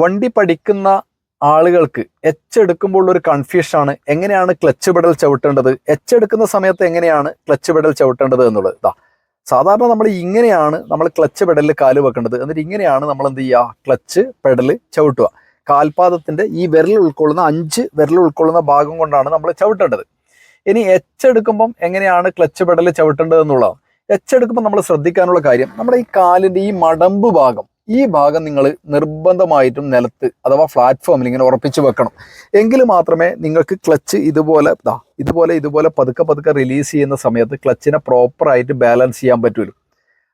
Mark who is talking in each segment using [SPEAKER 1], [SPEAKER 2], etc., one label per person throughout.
[SPEAKER 1] വണ്ടി പഠിക്കുന്ന ആളുകൾക്ക് എച്ച് എടുക്കുമ്പോൾ ഒരു കൺഫ്യൂഷൻ ആണ്. എങ്ങനെയാണ് ക്ലച്ച് പെടൽ ചവിട്ടേണ്ടത്? എച്ച് എടുക്കുന്ന സമയത്ത് എങ്ങനെയാണ് ക്ലച്ച് പെടൽ ചവിട്ടേണ്ടത് എന്നുള്ളത്? ഇതാ സാധാരണ നമ്മൾ ഇങ്ങനെയാണ് നമ്മൾ ക്ലച്ച് പെടലിൽ കാൽ വെക്കേണ്ടത്. എന്നിട്ട് ഇങ്ങനെയാണ് നമ്മൾ എന്ത് ചെയ്യുക? ക്ലച്ച് പെടൽ ചവിട്ടുക. കാൽപാദത്തിന്റെ ഈ വിരൽ ഉൾക്കൊള്ളുന്ന അഞ്ച് വിരൽ ഉൾക്കൊള്ളുന്ന ഭാഗം കൊണ്ടാണ് നമ്മൾ ചവിട്ടേണ്ടത്. ഇനി എച്ച് എടുക്കുമ്പം എങ്ങനെയാണ് ക്ലച്ച് പെടൽ ചവിട്ടേണ്ടത് എന്നുള്ളതാണ്. എച്ച് എടുക്കുമ്പോൾ നമ്മൾ ശ്രദ്ധിക്കാനുള്ള കാര്യം നമ്മുടെ ഈ കാലിന്റെ ഈ മടമ്പ് ഭാഗം ഈ ഭാഗം നിങ്ങൾ നിർബന്ധമായിട്ടും നിലത്ത് അഥവാ പ്ലാറ്റ്ഫോമിൽ ഇങ്ങനെ ഉറപ്പിച്ച് വെക്കണം. എങ്കിൽ മാത്രമേ നിങ്ങൾക്ക് ക്ലച്ച് ഇതുപോലെ ഇതുപോലെ ഇതുപോലെ പതുക്കെ പതുക്കെ റിലീസ് ചെയ്യുന്ന സമയത്ത് ക്ലച്ചിനെ പ്രോപ്പറായിട്ട് ബാലൻസ് ചെയ്യാൻ പറ്റുള്ളൂ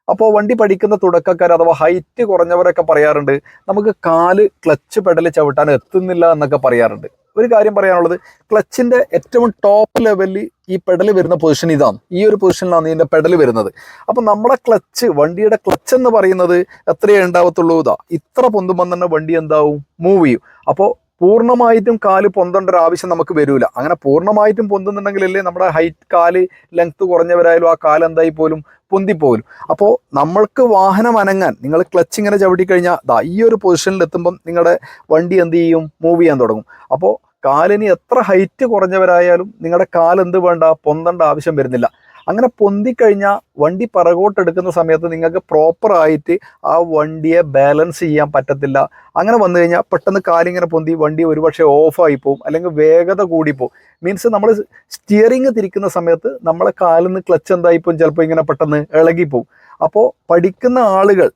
[SPEAKER 1] അപ്പോൾ വണ്ടി പഠിക്കുന്ന തുടക്കക്കാർ അഥവാ ഹൈറ്റ് കുറഞ്ഞവരൊക്കെ പറയാറുണ്ട് നമുക്ക് കാൽ ക്ലച്ച് പെഡൽ ചവിട്ടാൻ എത്തുന്നില്ല എന്നൊക്കെ പറയാറുണ്ട്. ഒരു കാര്യം പറയാനുള്ളത്. ക്ലച്ചിന്റെ ഏറ്റവും ടോപ്പ് ലെവലിൽ ഈ പെഡൽ വരുന്ന പൊസിഷൻ ഇതാണ്. ഈ ഒരു പൊസിഷനിലാണ് ഇതിന്റെ പെഡൽ വരുന്നത്. അപ്പൊ നമ്മുടെ ക്ലച്ച് വണ്ടിയുടെ ക്ലച്ച് എന്ന് പറയുന്നത് എത്രയേ ഉണ്ടാവത്തുള്ളൂ. ഇതാ ഇത്ര പൊന്തുമ്പോൾ തന്നെ വണ്ടി എന്താവും? മൂവ് ചെയ്യും. അപ്പോൾ പൂർണമായിട്ടും കാൽ പൊന്തേണ്ട ഒരു ആവശ്യം നമുക്ക് വരില്ല അങ്ങനെ പൂർണമായിട്ടും പൊന്തുന്നുണ്ടെങ്കിലല്ലേ നമ്മുടെ ഹൈറ്റ് കാൽ ലെങ്ത് കുറഞ്ഞവരായാലും ആ കാൽ എന്തായി പോലും പൊന്തിപ്പോലും അപ്പോൾ നമ്മൾക്ക് വാഹനം അനങ്ങാൻ നിങ്ങൾ ക്ലച്ച് ഇങ്ങനെ ചവിട്ടി കഴിഞ്ഞാൽ ദാ ഈ ഒരു പൊസിഷനിൽ എത്തുമ്പം നിങ്ങളുടെ വണ്ടി എന്ത് ചെയ്യും? മൂവ് ചെയ്യാൻ തുടങ്ങും. അപ്പോൾ കാലിന് എത്ര ഹൈറ്റ് കുറഞ്ഞവരായാലും നിങ്ങളുടെ കാലെന്ത് വേണ്ട? പൊന്തേണ്ട ആവശ്യം വരുന്നില്ല. അങ്ങനെ പൊന്തിക്കഴിഞ്ഞാൽ വണ്ടി പിറകോട്ടെടുക്കുന്ന സമയത്ത് നിങ്ങൾക്ക് പ്രോപ്പർ ആയിട്ട് ആ വണ്ടിയെ ബാലൻസ് ചെയ്യാൻ പറ്റത്തില്ല. അങ്ങനെ വന്നു കഴിഞ്ഞാൽ പെട്ടെന്ന് കാലിങ്ങനെ പൊന്തി വണ്ടി ഒരുപക്ഷെ ഓഫായി പോകും അല്ലെങ്കിൽ വേഗത കൂടിപ്പോവും മീൻസ് നമ്മൾ സ്റ്റിയറിങ് തിരിക്കുന്ന സമയത്ത് നമ്മളെ കാലിൽ നിന്ന് ക്ലച്ച് എന്തായിപ്പോൾ ചിലപ്പോൾ ഇങ്ങനെ പെട്ടെന്ന് ഇളകിപ്പോവും. അപ്പോൾ പഠിക്കുന്ന ആളുകൾ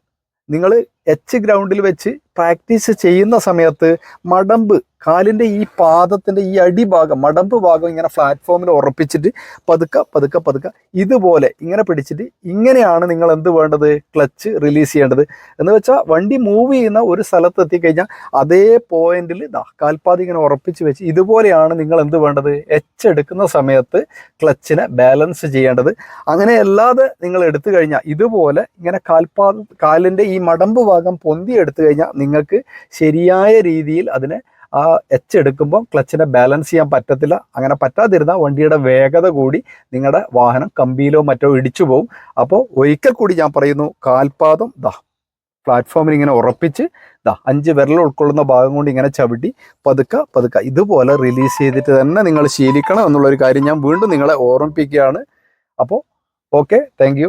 [SPEAKER 1] നിങ്ങൾ എച്ച് ഗ്രൗണ്ടിൽ വെച്ച് പ്രാക്ടീസ് ചെയ്യുന്ന സമയത്ത് മടമ്പ് കാലിന്റെ ഈ പാദത്തിന്റെ ഈ അടിഭാഗം മടമ്പ് ഭാഗം ഇങ്ങനെ പ്ലാറ്റ്ഫോമിൽ ഉറപ്പിച്ചിട്ട് പതുക്കെ പതുക്കെ പതുക്കെ ഇതുപോലെ ഇങ്ങനെ പിടിച്ചിട്ട് ഇങ്ങനെയാണ് നിങ്ങൾ എന്ത് വേണ്ടത്? ക്ലച്ച് റിലീസ് ചെയ്യേണ്ടത്. എന്ന് വെച്ചാൽ വണ്ടി മൂവ് ചെയ്യുന്ന ഒരു സ്ഥലത്ത് എത്തിക്കഴിഞ്ഞാൽ അതേ പോയിന്റിൽ ദാ കാൽപാതി ഇങ്ങനെ ഉറപ്പിച്ച് വെച്ച് ഇതുപോലെയാണ് നിങ്ങൾ എന്ത് വേണ്ടത്? എച്ച് എടുക്കുന്ന സമയത്ത് ക്ലച്ചിനെ ബാലൻസ് ചെയ്യേണ്ടത്. അങ്ങനെ അല്ലാതെ നിങ്ങൾ എടുത്തു കഴിഞ്ഞാൽ ഇതുപോലെ ഇങ്ങനെ കാൽപാദ കാലിന്റെ ഈ മടമ്പ് ഭാഗം പൊന്തി എടുത്തു കഴിഞ്ഞാൽ നിങ്ങൾക്ക് ശരിയായ രീതിയിൽ അതിനെ ആ എച്ച് എടുക്കുമ്പോൾ ക്ലച്ചിനെ ബാലൻസ് ചെയ്യാൻ പറ്റത്തില്ല. അങ്ങനെ പറ്റാതിരുന്നാൽ വണ്ടിയുടെ വേഗത കൂടി നിങ്ങളുടെ വാഹനം കമ്പിയിലോ മറ്റോ ഇടിച്ചു പോകും അപ്പോൾ ഒരിക്കൽ കൂടി ഞാൻ പറയുന്നു കാൽപാദം ദാ പ്ലാറ്റ്ഫോമിൽ ഇങ്ങനെ ഉറപ്പിച്ച് ദാ അഞ്ച് വിരൽ ഉൾക്കൊള്ളുന്ന ഭാഗം കൊണ്ട് ഇങ്ങനെ ചവിട്ടി പതുക്കെ പതുക്കെ ഇതുപോലെ റിലീസ് ചെയ്തിട്ട് തന്നെ നിങ്ങൾ ശീലിക്കണം എന്നുള്ളൊരു കാര്യം ഞാൻ വീണ്ടും നിങ്ങളെ ഓർമ്മിപ്പിക്കുകയാണ്. അപ്പോൾ ഓക്കെ താങ്ക്